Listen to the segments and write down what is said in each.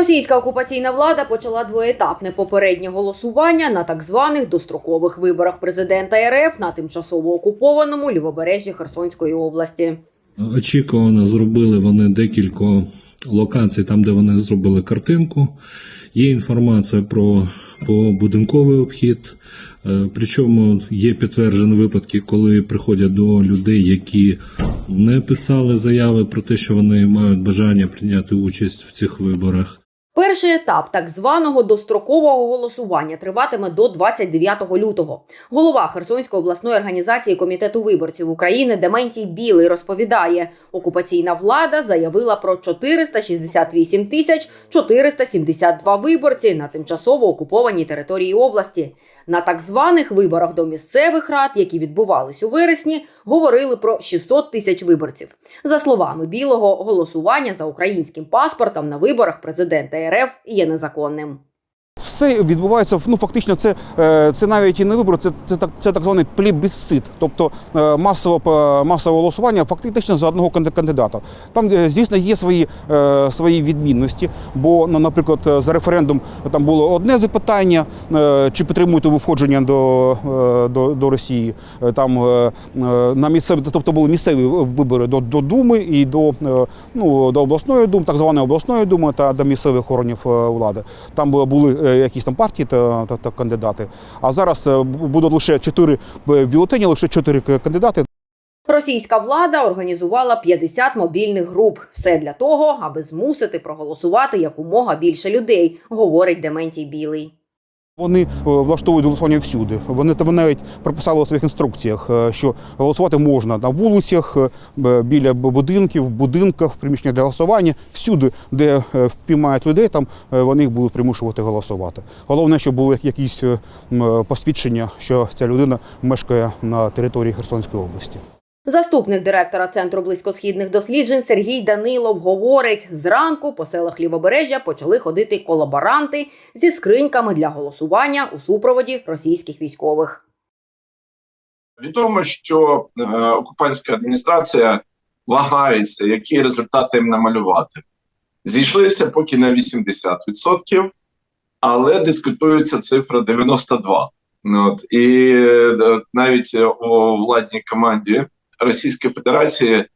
Російська окупаційна влада почала двоетапне попереднє голосування на так званих дострокових виборах президента РФ на тимчасово окупованому лівобережжі Херсонської області. Очікувано зробили вони декілька локацій, там, де вони зробили картинку. Є інформація про, про будинковий обхід. Е, Причому є підтверджені випадки, коли приходять до людей, які не писали заяви про те, що вони мають бажання прийняти участь в цих виборах. Перший етап так званого дострокового голосування триватиме до 29 лютого. Голова Херсонської обласної організації комітету виборців України Дементій Білий розповідає, окупаційна влада заявила про 468 тисяч 472 виборці на тимчасово окупованій території області. На так званих виборах до місцевих рад, які відбувались у вересні, говорили про 600 тисяч виборців. За словами Білого, голосування за українським паспортом на виборах президента РФ є незаконним. Все відбувається ну фактично. Це, е, це навіть і не вибори, це, це так це так званий плебісцит, тобто е, масове масове голосування фактично за одного кандидата. Там, е, звісно, є свої, свої відмінності. Бо, ну, наприклад, за референдум там було одне запитання, чи підтримуєте ви входження до, до, до Росії. Там на місцеві, тобто були місцеві вибори до, до Думи і до, ну, до обласної думи, так званої обласної думи та до місцевих органів влади. Там були якісь там партії та, та, та кандидати. А зараз е, будуть лише чотири е, бюлетені, лише чотири кандидати. Російська влада організувала 50 мобільних груп. Все для того, аби змусити проголосувати якомога більше людей, говорить Дементій Білий. Вони е, влаштовують голосування всюди. Вони та навіть прописали у своїх інструкціях, е, що голосувати можна на вулицях, е, біля будинків, будинках, в приміщеннях для голосування, всюди, де впіймають людей, там вони їх будуть примушувати голосувати. Головне, щоб було якісь посвідчення, що ця людина мешкає на території Херсонської області. Заступник директора центру близькосхідних досліджень Сергій Данилов говорить: зранку по селах Лівобережжя почали ходити колаборанти зі скриньками для голосування у супроводі російських військових. Відомо, що е, окупантська адміністрація вагається, які результати їм намалювати. Зійшлися поки на 80%, але дискутується цифра 92. Ну, От, і е, навіть е, у владній команді Російської Федерації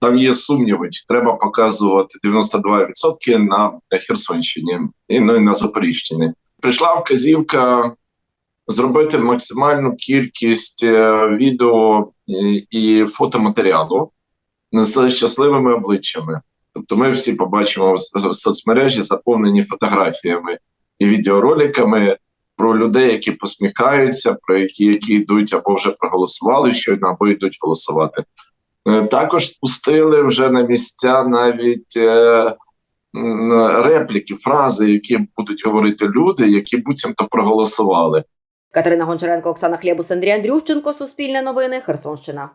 там є сумніви, чи треба показувати 92% на Херсонщині і ну, і на Запоріжчині. Прийшла вказівка зробити максимальну кількість е, відео і, і фотоматеріалу з щасливими обличчями. Тобто, ми всі побачимо в соцмережі заповнені фотографіями і відеороликами про людей, які посміхаються, про які, які йдуть або вже проголосували щойно, або йдуть голосувати. Е, Також спустили вже на місця навіть е, репліки, фрази, які будуть говорити люди, які буцімто проголосували. Катерина Гончаренко, Оксана Хлєбус, Андрій Андрющенко, Суспільне новини, Херсонщина.